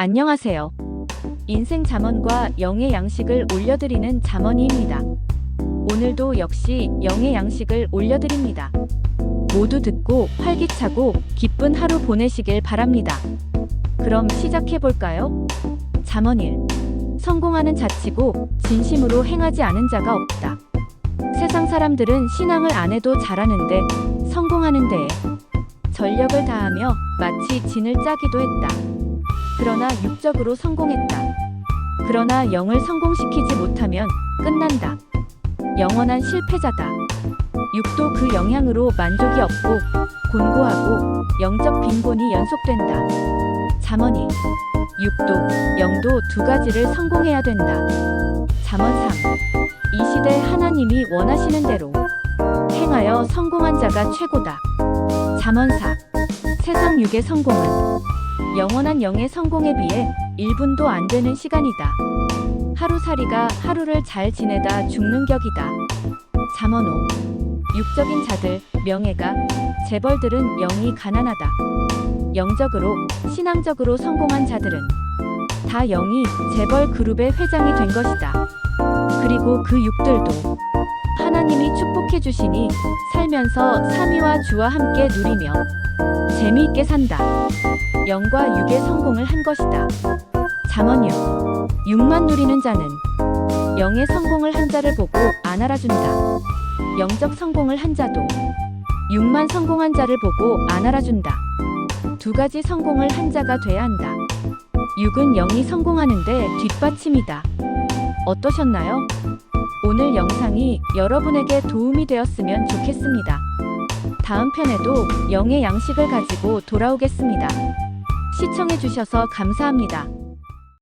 안녕하세요. 인생 잠언과 영의 양식을 올려드리는 잠언이입니다. 오늘도 역시 영의 양식을 올려드립니다. 모두 듣고 활기차고 기쁜 하루 보내시길 바랍니다. 그럼 시작해볼까요? 잠언 1. 성공하는 자치고 진심으로 행하지 않은 자가 없다. 세상 사람들은 신앙을 안 해도 잘하는데 성공하는 데에 전력을 다하며 마치 진을 짜기도 했다. 그러나 육적으로 성공했다. 그러나 영을 성공시키지 못하면 끝난다. 영원한 실패자다. 육도 그 영향으로 만족이 없고 곤고하고 영적 빈곤이 연속된다. 잠언이 육도, 영도 두 가지를 성공해야 된다. 잠언 3. 이 시대 하나님이 원하시는 대로 행하여 성공한 자가 최고다. 잠언 4. 세상 육의 성공은 영원한 영의 성공에 비해 1분도 안 되는 시간이다. 하루살이가 하루를 잘 지내다 죽는 격이다. 잠언 5. 육적인 자들, 명예가, 재벌들은 영이 가난하다. 영적으로, 신앙적으로 성공한 자들은 다 영이 재벌 그룹의 회장이 된 것이다. 그리고 그 육들도 하나님이 축복해 주시니 살면서 삼위와 주와 함께 누리며 재미있게 산다. 영과 육의 성공을 한 것이다. 잠언 6. 육만 누리는 자는 영의 성공을 한 자를 보고 안 알아준다. 영적 성공을 한 자도 육만 성공한 자를 보고 안 알아준다. 두 가지 성공을 한 자가 돼야 한다. 육은 영이 성공하는데 뒷받침이다. 어떠셨나요? 오늘 영상이 여러분에게 도움이 되었으면 좋겠습니다. 다음 편에도 영의 양식을 가지고 돌아오겠습니다. 시청해주셔서 감사합니다.